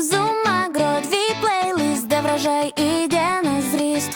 Зумагро, твій плейлист, де врожай іде на зріст.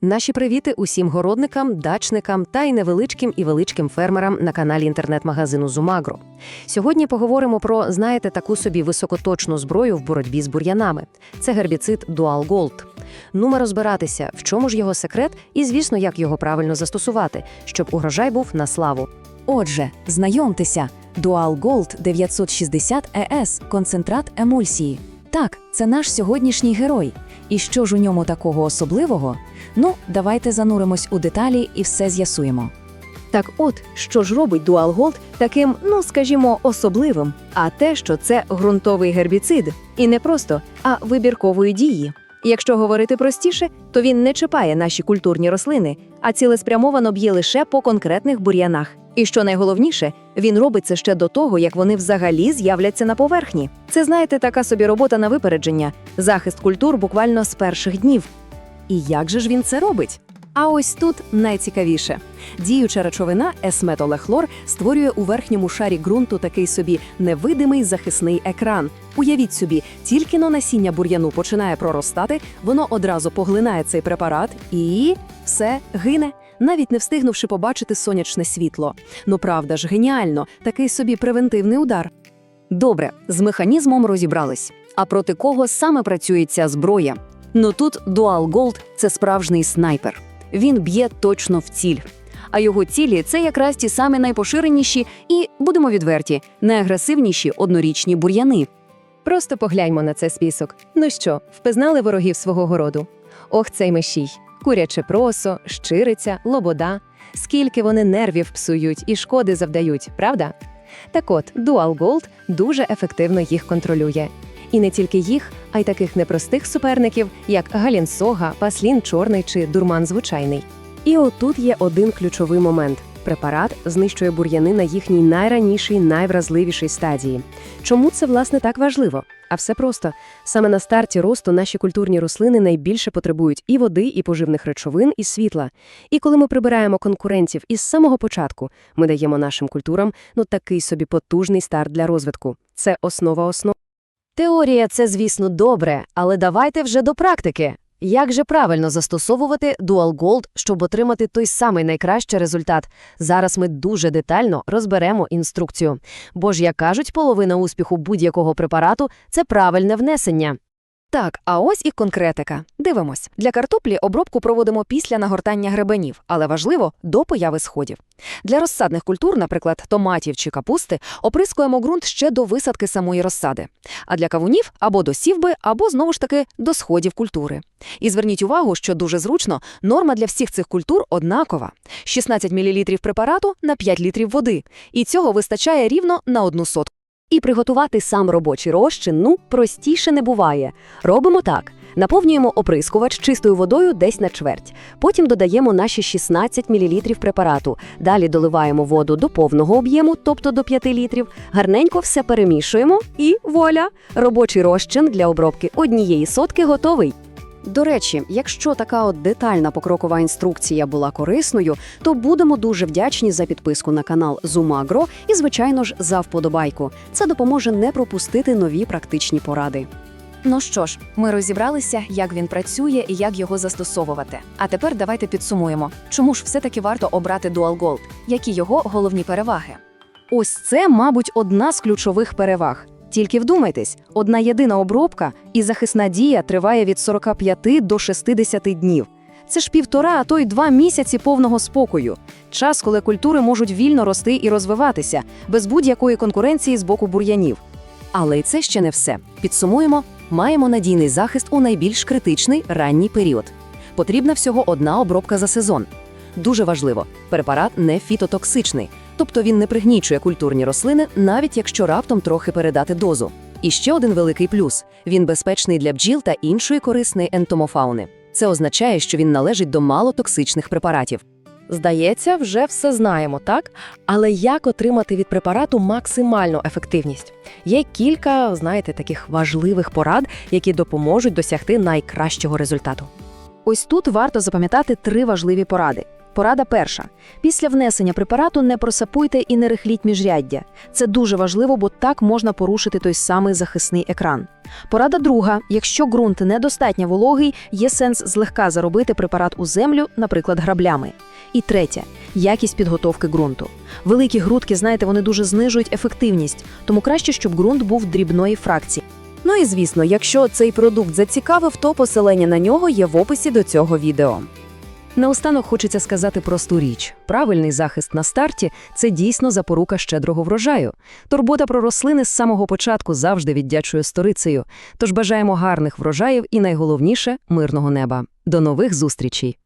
Наші привіти усім городникам, дачникам та й невеличким і величким фермерам на каналі інтернет-магазину Зумагро. Сьогодні поговоримо про, знаєте, таку собі високоточну зброю в боротьбі з бур'янами. Це гербіцид Dual Gold. Нумо розбиратися, в чому ж його секрет, і, звісно, як його правильно застосувати, щоб урожай був на славу. Отже, знайомтеся, Dual Gold 960 ES – концентрат емульсії. Так, це наш сьогоднішній герой. І що ж у ньому такого особливого? Ну, давайте зануримось у деталі і все з'ясуємо. Так от, що ж робить Dual Gold таким, ну скажімо, особливим, а те, що це ґрунтовий гербіцид, і не просто, а вибіркової дії. Якщо говорити простіше, то він не чіпає наші культурні рослини, а цілеспрямовано б'є лише по конкретних бур'янах. І що найголовніше, він робить це ще до того, як вони взагалі з'являться на поверхні. Це, знаєте, така собі робота на випередження, захист культур буквально з перших днів. І як же ж він це робить? А ось тут найцікавіше. Діюча речовина есметолехлор створює у верхньому шарі ґрунту такий собі невидимий захисний екран. Уявіть собі, тільки но насіння бур'яну починає проростати, воно одразу поглинає цей препарат і все гине, навіть не встигнувши побачити сонячне світло. Ну правда ж, геніально, такий собі превентивний удар. Добре, з механізмом розібрались. А проти кого саме працює ця зброя? Ну тут Dual Gold – це справжній снайпер. Він б'є точно в ціль. А його цілі це якраз ті самі найпоширеніші і, будемо відверті, найагресивніші однорічні бур'яни. Просто погляньмо на цей список. Ну що, впізнали ворогів свого городу? Ох, цей мешій. Куряче просо, щириця, лобода. Скільки вони нервів псують і шкоди завдають, правда? Так от, Dual Gold дуже ефективно їх контролює. І не тільки їх, а й таких непростих суперників, як галінсога, паслін чорний чи дурман звичайний. І отут є один ключовий момент. Препарат знищує бур'яни на їхній найранішій, найвразливішій стадії. Чому це власне так важливо? А все просто саме на старті росту наші культурні рослини найбільше потребують і води, і поживних речовин, і світла. І коли ми прибираємо конкурентів із самого початку, ми даємо нашим культурам ну такий собі потужний старт для розвитку. Це основа основ. Теорія це, звісно, добре, але давайте вже до практики. Як же правильно застосовувати Dual Gold, щоб отримати той самий найкращий результат? Зараз ми дуже детально розберемо інструкцію. Бо ж, як кажуть, половина успіху будь-якого препарату це правильне внесення. Так, а ось і конкретика. Дивимось. Для картоплі обробку проводимо після нагортання гребенів, але важливо до появи сходів. Для розсадних культур, наприклад, томатів чи капусти, оприскуємо ґрунт ще до висадки самої розсади. А для кавунів або до сівби, або знову ж таки до сходів культури. І зверніть увагу, що дуже зручно, норма для всіх цих культур однакова: 16 мл препарату на 5 літрів води. І цього вистачає рівно на одну сотку. І приготувати сам робочий розчин, ну, простіше не буває. Робимо так. Наповнюємо оприскувач чистою водою десь на чверть. Потім додаємо наші 16 мл препарату. Далі доливаємо воду до повного об'єму, тобто до 5 літрів. Гарненько все перемішуємо і вуаля! Робочий розчин для обробки однієї сотки готовий. До речі, якщо така от детальна покрокова інструкція була корисною, то будемо дуже вдячні за підписку на канал Зумагро і, звичайно ж, за вподобайку. Це допоможе не пропустити нові практичні поради. Ну що ж, ми розібралися, як він працює і як його застосовувати. А тепер давайте підсумуємо, чому ж все-таки варто обрати Dual Gold, які його головні переваги. Ось це, мабуть, одна з ключових переваг. Тільки вдумайтесь, одна єдина обробка і захисна дія триває від 45 до 60 днів. Це ж півтора, а то й два місяці повного спокою. Час, коли культури можуть вільно рости і розвиватися, без будь-якої конкуренції з боку бур'янів. Але й це ще не все. Підсумуємо, маємо надійний захист у найбільш критичний ранній період. Потрібна всього одна обробка за сезон. Дуже важливо, препарат не фітотоксичний, тобто він не пригнічує культурні рослини, навіть якщо раптом трохи передати дозу. І ще один великий плюс: він безпечний для бджіл та іншої корисної ентомофауни. Це означає, що він належить до малотоксичних препаратів. Здається, вже все знаємо, так? Але як отримати від препарату максимальну ефективність? Є кілька, знаєте, таких важливих порад, які допоможуть досягти найкращого результату. Ось тут варто запам'ятати три важливі поради. Порада перша. Після внесення препарату не просапуйте і не рихліть міжряддя. Це дуже важливо, бо так можна порушити той самий захисний екран. Порада друга. Якщо ґрунт недостатньо вологий, є сенс злегка заробити препарат у землю, наприклад, граблями. І третє якість підготовки ґрунту. Великі грудки, знаєте, вони дуже знижують ефективність, тому краще, щоб ґрунт був дрібної фракції. Ну і звісно, якщо цей продукт зацікавив, то посилання на нього є в описі до цього відео. Наостанок хочеться сказати просту річ: правильний захист на старті це дійсно запорука щедрого врожаю. Турбота про рослини з самого початку завжди віддячує сторицею. Тож бажаємо гарних врожаїв і найголовніше мирного неба. До нових зустрічей!